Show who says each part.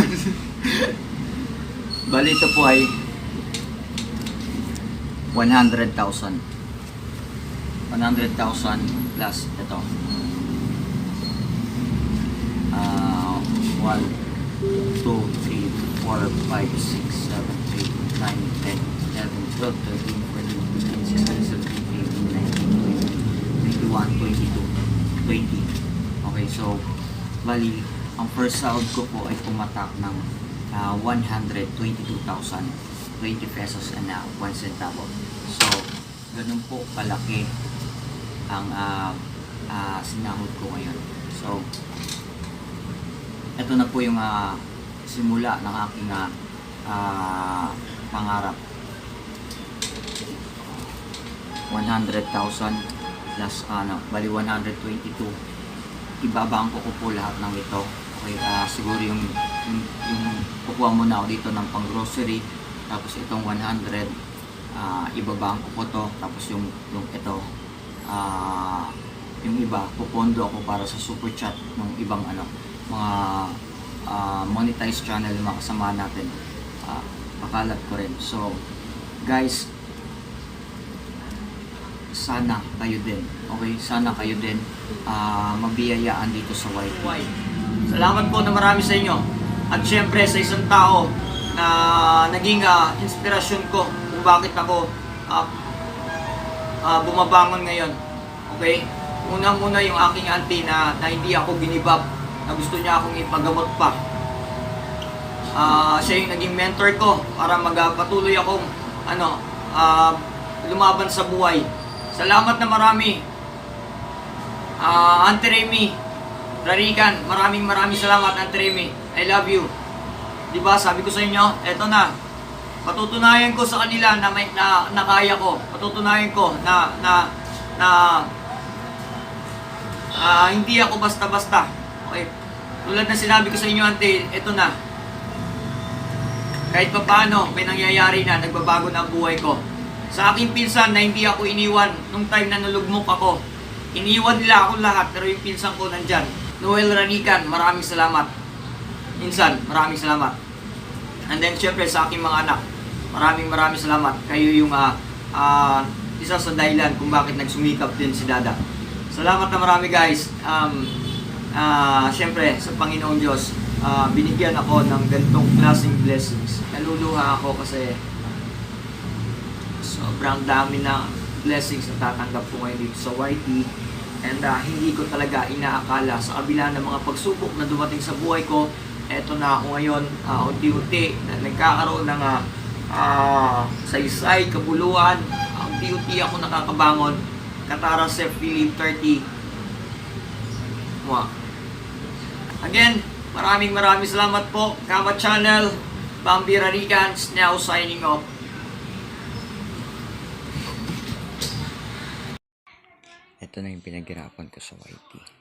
Speaker 1: Bali ito po ay 100,000. 100,000 plus ito. Uh, 1, 2, 3, 4, 5, 6, 7, 8, 9, 10, 11, 12, 13, 14, 15, 16, 17, 18, 19, 20, 21, 22, 20. Okay, so, bali, ang first sahod ko po ay pumatak ng uh, ah, 122,020 pesos and uh, ah, 1 centavo. So, ganun po kalaki ang uh, uh, sinahod ko ngayon. So, ito na po yung uh, simula ng aking uh, pangarap. 100,000 plus ano, bali 122. Ibabangko ko po lahat ng ito Okay, uh, siguro yung, yung, yung kukuha muna ako dito ng pang grocery. Tapos itong 100, uh, ah, ibabangko ko to. Tapos yung, yung ito, uh, yung iba, pupondo ako para sa super chat ng ibang ano, mga uh, monetized channel mga kasama natin. Uh, makalat ko rin. So, guys, sana kayo din. Okay, sana kayo din uh, mabiyayaan dito sa YT. Salamat po na marami sa inyo. At syempre sa isang tao na naging uh, inspirasyon ko kung bakit ako uh, uh, bumabangon ngayon. Okay? Unang-una yung aking auntie na, na hindi ako ginibab, na gusto niya akong ipagamot pa. Uh, siya yung naging mentor ko para magpatuloy akong ano, uh, lumaban sa buhay. Salamat na marami. Uh, Auntie Remy, Rarikan, maraming maraming salamat Trimi. I love you. 'Di ba? Sabi ko sa inyo, eto na. Patutunayan ko sa kanila na may na, na kaya ko. Patutunayan ko na na na uh, hindi ako basta-basta. Okay. Tulad na sinabi ko sa inyo ante, eto na. Kahit pa paano, may nangyayari na, nagbabago na ang buhay ko. Sa aking pinsan na hindi ako iniwan nung time na nalugmok ako, iniwan nila ako lahat pero yung pinsan ko nandyan. Noel Ranikan, maraming salamat. Insan, maraming salamat. And then syempre sa aking mga anak, maraming maraming salamat. Kayo yung uh, uh, isa sa dahilan kung bakit nagsumikap din si Dada. Salamat na marami guys. Um, uh, syempre sa Panginoong Diyos, uh, binigyan ako ng ganitong klaseng blessings. Naluluha ako kasi sobrang dami na blessings na tatanggap ko ngayon dito sa YT And uh, hindi ko talaga inaakala sa kabila ng mga pagsubok na dumating sa buhay ko, eto na ako ngayon, uh, unti-unti, na nagkakaroon ng uh, uh, saysay, kabuluhan, unti-unti ako nakakabangon. Katara Chef Philip 30. Wow. Again, maraming maraming salamat po, Kama Channel, Bambi Rarigan, now signing off. Ito na yung pinaghirapan ko sa YT.